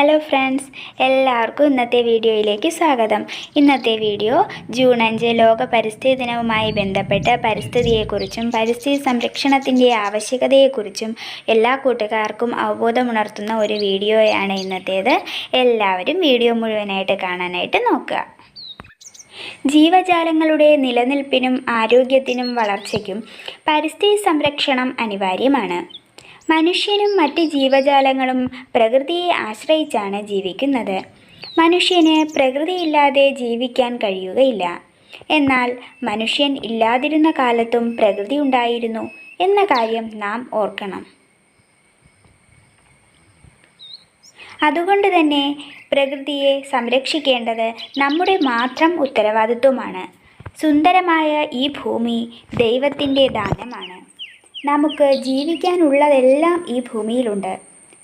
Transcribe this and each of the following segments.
Hello friends എല്ലാവർക്കും ഇന്നത്തെ വീഡിയോയിലേക്ക് സ്വാഗതം. ഇന്നത്തെ വീഡിയോ ജൂൺ അഞ്ച് ലോക പരിസ്ഥിതി ദിനവുമായി ബന്ധപ്പെട്ട് പരിസ്ഥിതിയെക്കുറിച്ചും പരിസ്ഥിതി സംരക്ഷണത്തിന്റെ ആവശ്യകതയെക്കുറിച്ചും എല്ലാ കൂട്ടുകാർക്കും അവബോധമുണർത്തുന്ന ഒരു വീഡിയോയാണ് ഇന്നത്തേത്. എല്ലാവരും വീഡിയോ മുഴുവനായിട്ട് കാണാനായിട്ട് നോക്കുക. ജീവജാലങ്ങളുടെ നിലനിൽപ്പിനും ആരോഗ്യത്തിനും വളർച്ചയ്ക്കും പരിസ്ഥിതി സംരക്ഷണം അനിവാര്യമാണ്. മനുഷ്യനും മറ്റ് ജീവജാലങ്ങളും പ്രകൃതിയെ ആശ്രയിച്ചാണ് ജീവിക്കുന്നത്. മനുഷ്യന് പ്രകൃതിയില്ലാതെ ജീവിക്കാൻ കഴിയുകയില്ല. എന്നാൽ മനുഷ്യൻ ഇല്ലാതിരുന്ന കാലത്തും പ്രകൃതി ഉണ്ടായിരുന്നു എന്ന കാര്യം നാം ഓർക്കണം. അതുകൊണ്ട് തന്നെ പ്രകൃതിയെ സംരക്ഷിക്കേണ്ടത് നമ്മുടെ മാത്രം ഉത്തരവാദിത്വമാണ്. സുന്ദരമായ ഈ ഭൂമി ദൈവത്തിന്റെ ദാനമാണ്. നമുക്ക് ജീവിക്കാനുള്ളതെല്ലാം ഈ ഭൂമിയിലുണ്ട്.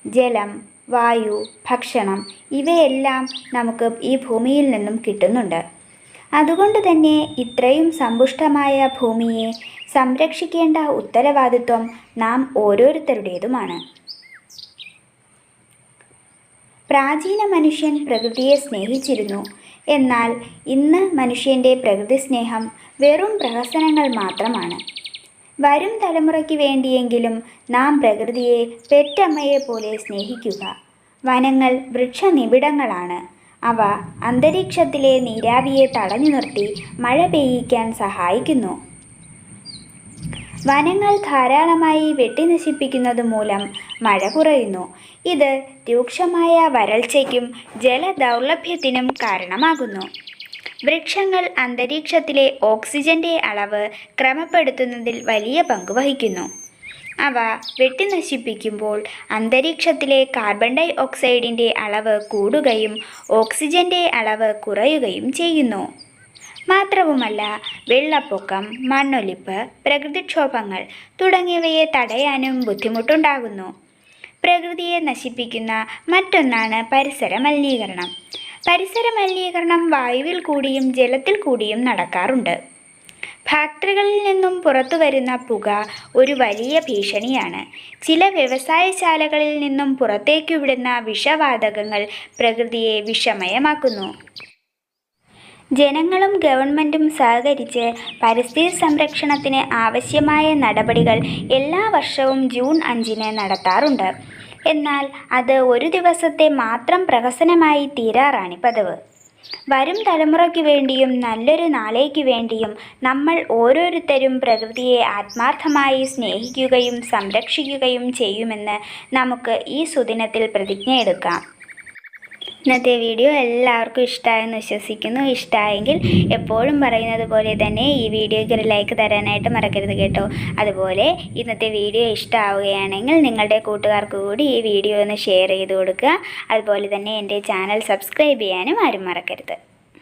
ജലം വായു ഭക്ഷണം ഇവയെല്ലാം നമുക്ക് ഈ ഭൂമിയിൽ നിന്നും കിട്ടുന്നുണ്ട്. അതുകൊണ്ട് തന്നെ ഇത്രയും സമ്പുഷ്ടമായ ഭൂമിയെ സംരക്ഷിക്കേണ്ട ഉത്തരവാദിത്വം നാം ഓരോരുത്തരുടേതുമാണ്. പ്രാചീന മനുഷ്യൻ പ്രകൃതിയെ സ്നേഹിച്ചിരുന്നു. എന്നാൽ ഇന്ന് മനുഷ്യന്റെ പ്രകൃതി സ്നേഹം വെറും പ്രഹസനങ്ങൾ മാത്രമാണ്. വരും തലമുറയ്ക്ക് വേണ്ടിയെങ്കിലും നാം പ്രകൃതിയെ പെറ്റമ്മയെ പോലെ സ്നേഹിക്കുക. വനങ്ങൾ വൃക്ഷനിബിഡങ്ങളാണ്. അവ അന്തരീക്ഷത്തിലെ നീരാവിയെ തടഞ്ഞു നിർത്തി മഴ പെയ്യിക്കാൻ സഹായിക്കുന്നു. വനങ്ങൾ ധാരാളമായി വെട്ടിനശിപ്പിക്കുന്നത് മൂലം മഴ കുറയുന്നു. ഇത് രൂക്ഷമായ വരൾച്ചയ്ക്കും ജലദൗർലഭ്യത്തിനും കാരണമാകുന്നു. വൃക്ഷങ്ങൾ അന്തരീക്ഷത്തിലെ ഓക്സിജന്റെ അളവ് ക്രമപ്പെടുത്തുന്നതിൽ വലിയ പങ്ക് വഹിക്കുന്നു. അവ വെട്ടിനശിപ്പിക്കുമ്പോൾ അന്തരീക്ഷത്തിലെ കാർബൺ ഡൈ ഓക്സൈഡിന്റെ അളവ് കൂടുകയും ഓക്സിജന്റെ അളവ് കുറയുകയും ചെയ്യുന്നു. മാത്രവുമല്ല വെള്ളപ്പൊക്കം മണ്ണൊലിപ്പ് പ്രകൃതിക്ഷോഭങ്ങൾ തുടങ്ങിയവയെ തടയാനും ബുദ്ധിമുട്ടുണ്ടാകുന്നു. പ്രകൃതിയെ നശിപ്പിക്കുന്ന മറ്റൊന്നാണ് പരിസര മലിനീകരണം പരിസര മലിനീകരണം വായുവിൽ കൂടിയും ജലത്തിൽ കൂടിയും നടക്കാറുണ്ട്. ഫാക്ടറികളിൽ നിന്നും പുറത്തു വരുന്ന പുക ഒരു വലിയ ഭീഷണിയാണ്. ചില വ്യവസായശാലകളിൽ നിന്നും പുറത്തേക്ക് വിടുന്ന വിഷവാതകങ്ങൾ പ്രകൃതിയെ വിഷമയമാക്കുന്നു. ജനങ്ങളും ഗവൺമെന്റും സഹകരിച്ച് പരിസ്ഥിതി സംരക്ഷണത്തിന് ആവശ്യമായ നടപടികൾ എല്ലാ വർഷവും ജൂൺ അഞ്ചിന് നടത്താറുണ്ട്. എന്നാൽ അത് ഒരു ദിവസത്തെ മാത്രം പ്രഹസനമായി തീരാറാണ് പതിവ് വരും തലമുറയ്ക്ക് വേണ്ടിയും നല്ലൊരു നാളേക്ക് വേണ്ടിയും നമ്മൾ ഓരോരുത്തരും പ്രകൃതിയെ ആത്മാർത്ഥമായി സ്നേഹിക്കുകയും സംരക്ഷിക്കുകയും ചെയ്യുമെന്ന് നമുക്ക് ഈ സുദിനത്തിൽ പ്രതിജ്ഞയെടുക്കാം. ഇന്നത്തെ വീഡിയോ എല്ലാവർക്കും ഇഷ്ടമായെന്ന് വിശ്വസിക്കുന്നു. ഇഷ്ടമായെങ്കിൽ എപ്പോഴും പറയുന്നത് പോലെ തന്നെ ഈ വീഡിയോയ്ക്ക് ഒരു ലൈക്ക് തരാനായിട്ട് മറക്കരുത് കേട്ടോ. അതുപോലെ ഇന്നത്തെ വീഡിയോ ഇഷ്ടമാവുകയാണെങ്കിൽ നിങ്ങളുടെ കൂട്ടുകാർക്ക് കൂടി ഈ വീഡിയോ ഒന്ന് ഷെയർ ചെയ്ത് കൊടുക്കുക. അതുപോലെ തന്നെ എന്റെ ചാനൽ സബ്സ്ക്രൈബ് ചെയ്യാനും ആരും മറക്കരുത്.